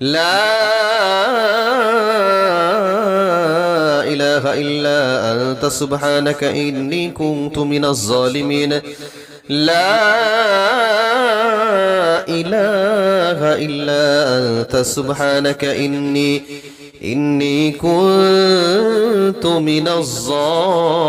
لا إله إلا أنت سبحانك إني كنت من الظالمين. لا إله إلا أنت سبحانك إني إني كنت من الظالمين.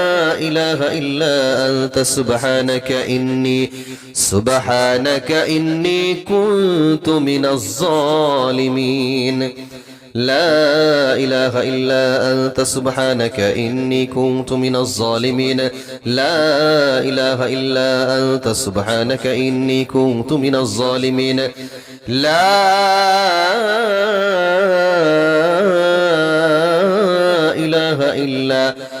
إله إلا أنت سبحانك إني سبحانك إني كنت من الظالمين. لا إله إلا أنت سبحانك إني كنت من الظالمين. لا إله إلا أنت سبحانك إني كنت من الظالمين. لا إله إلا أنت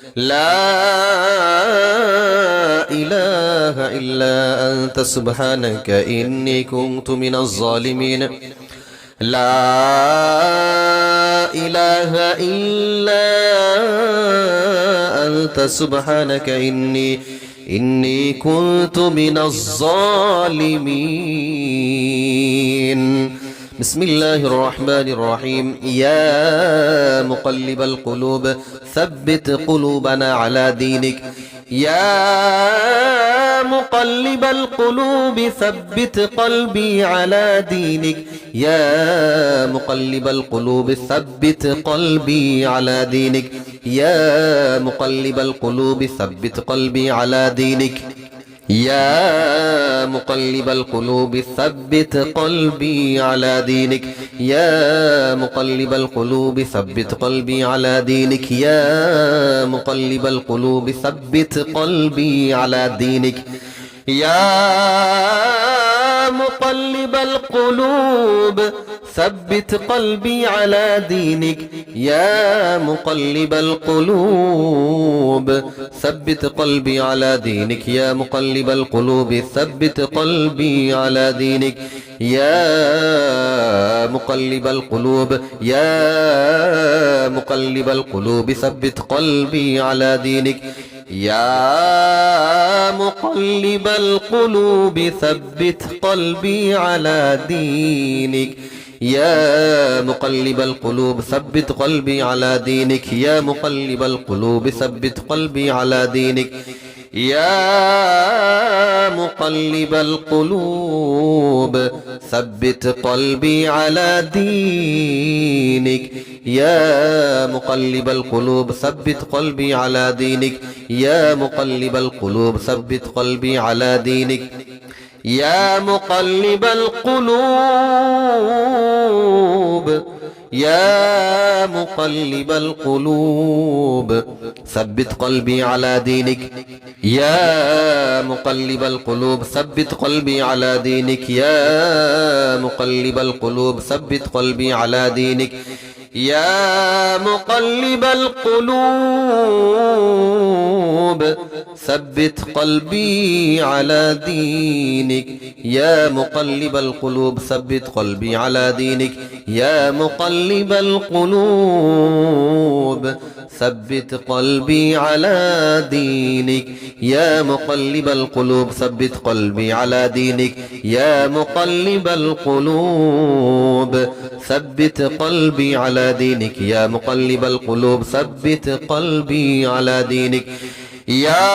لا إله إلا أنت سبحانك إني كنت من الظالمين. لا إله إلا أنت سبحانك إني إني كنت من الظالمين. بسم الله الرحمن الرحيم. يا مقلب القلوب ثبت قلوبنا على دينك. يا مقلب القلوب ثبت قلبي على دينك. يا مقلب القلوب ثبت قلبي على دينك. يا مقلب القلوب ثبت قلبي على دينك. يا مقلب القلوب ثبت قلبي على دينك. يا مقلب القلوب ثبت قلبي على دينك. يا مقلب القلوب ثبت قلبي على دينك. يا مقلب القلوب ثبت قلبي على دينك. يا مقلب القلوب ثبت قلبي على دينك يا مقلب القلوب. ثبت قلبي على دينك يا مقلب القلوب. يا مقلب القلوب ثبت قلبي على دينك يا مقلب القلوب. ثبت قلبي على دينك. يا مقلب القلوب ثبت قلبي على دينك. يا مقلب القلوب ثبت قلبي على دينك. يا مقلب القلوب ثبت قلبي على دينك. يا مقلب القلوب ثبت قلبي على دينك. يا مقلب القلوب ثبت قلبي على دينك. يا مقلب القلوب يا مقلب القلوب ثبت قلبي على دينك. يا مقلب القلوب ثبت قلبي على دينك. يا مقلب القلوب ثبت قلبي على دينك. يا مقلب القلوب ثبت قلبي على دينك. يا مقلب القلوب ثبت قلبي على دينك. يا مقلب القلوب ثبت قلبي على دينك. يا مقلب القلوب ثبت قلبي على دينك. يا مقلب القلوب ثبت قلبي على دينك. يا مقلب القلوب ثبت قلبي على دينك. يا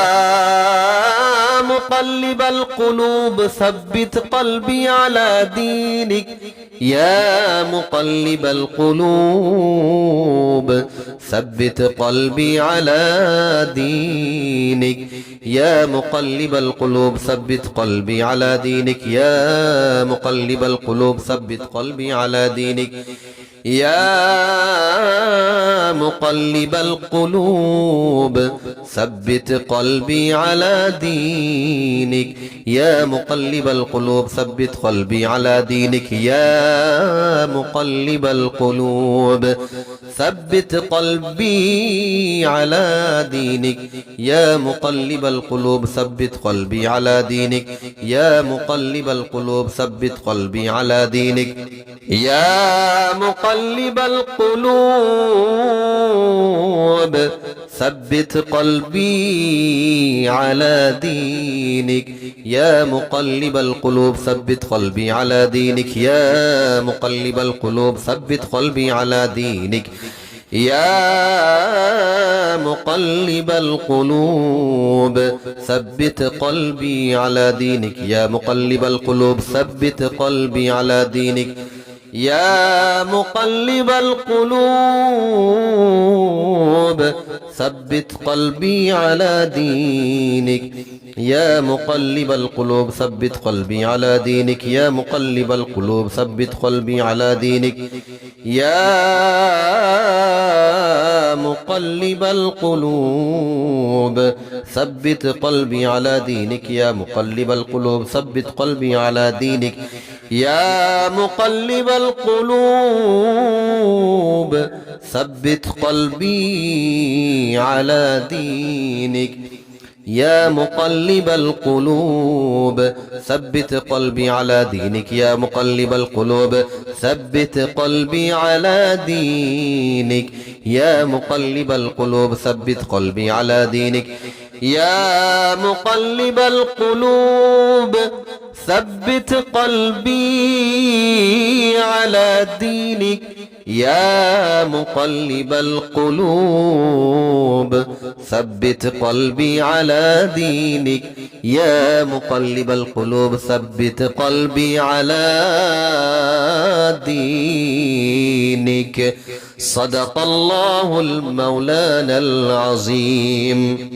مقلب القلوب ثبت قلبي على دينك. يا مقلب القلوب ثبت قلبي على دينك. يا مقلب القلوب ثبت قلبي على دينك. يا مقلب القلوب ثبت قلبي على دينك. يا مقلب القلوب ثبت قلبي على دينك. يا مقلب القلوب ثبت قلبي على دينك. يا مقلب القلوب ثبت قلبي على دينك. يا مقلب القلوب ثبت قلبي على دينك. يا مقلب القلوب ثبت قلبي على دينك. يا مقلب القلوب. ثبت قلبي على دينك. يا مقلب القلوب ثبت قلبي على دينك. يا مقلب القلوب ثبت قلبي على دينك. يا مقلب القلوب ثبت قلبي على دينك. يا مقلب القلوب ثبت قلبي على دينك. يا مقلب القلوب ثبت قلبي على دينك. يا مقلب القلوب ثبت قلبي على دينك. يا مقلب القلوب ثبت قلبي على دينك. يا مقلب القلوب ثبت قلبي على دينك. يا مقلب القلوب ثبت قلبي على دينك. يا مقلب القلوب ثبت قلبي على دينك. يا مقلب القلوب ثبت قلبي على دينك. يا مقلب القلوب ثبت قلبي على دينك. يا مقلب القلوب ثبت قلبي على دينك. يا مقلب القلوب ثبت قلبي على دينك يا مقلب القلوب. ثبت قلبي على دينك يا مقلب القلوب. ثبت قلبي على دينك. صدق الله المولانا العظيم.